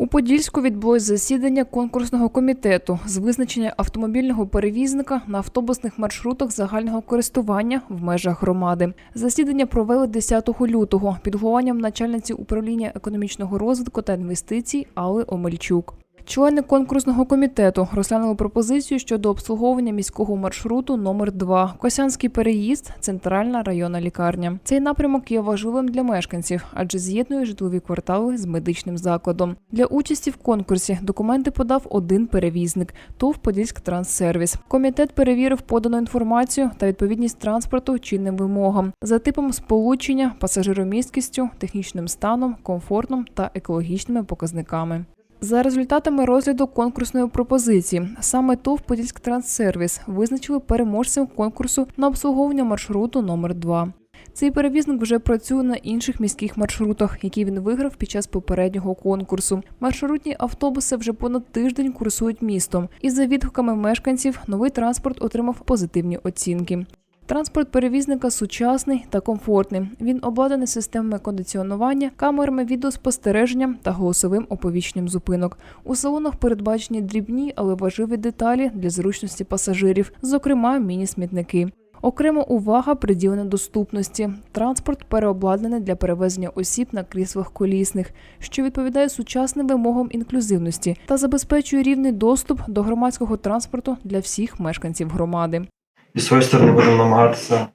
У Подільську відбулось засідання конкурсного комітету з визначення автомобільного перевізника на автобусних маршрутах загального користування в межах громади. Засідання провели 10 лютого під головуванням начальниці управління економічного розвитку та інвестицій Алли Омельчук. Члени конкурсного комітету розглянули пропозицію щодо обслуговування міського маршруту номер 2 Косянський переїзд, центральна районна лікарня. Цей напрямок є важливим для мешканців, адже з'єднує житлові квартали з медичним закладом. Для участі в конкурсі документи подав один перевізник ТОВ Подільськ Транссервіс. Комітет перевірив подану інформацію та відповідність транспорту чинним вимогам за типом сполучення, пасажиромісткістю, технічним станом, комфортом та екологічними показниками. За результатами розгляду конкурсної пропозиції, саме ТОВ Подільськ Транссервіс визначили переможцем конкурсу на обслуговування маршруту номер 2 Цей перевізник вже працює на інших міських маршрутах, які він виграв під час попереднього конкурсу. Маршрутні автобуси вже понад тиждень курсують містом, і за відгуками мешканців новий транспорт отримав позитивні оцінки. Транспорт перевізника сучасний та комфортний. Він обладнаний системами кондиціонування, камерами відеоспостереження та голосовим оповіщенням зупинок. У салонах передбачені дрібні, але важливі деталі для зручності пасажирів, зокрема міні-смітники. Окрема увага приділена доступності. Транспорт переобладнаний для перевезення осіб на кріслах колісних, що відповідає сучасним вимогам інклюзивності та забезпечує рівний доступ до громадського транспорту для всіх мешканців громади. І з своєї сторони будемо намагатися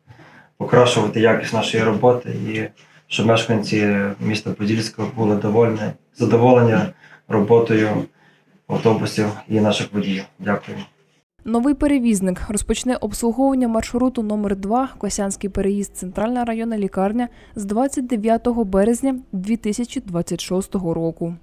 покращувати якість нашої роботи і щоб мешканці міста Подільського були довольні, задоволені роботою автобусів і наших водіїв. Дякую. Новий перевізник розпочне обслуговування маршруту номер 2 Косянський переїзд Центральна районна лікарня з 29 березня 2026 року.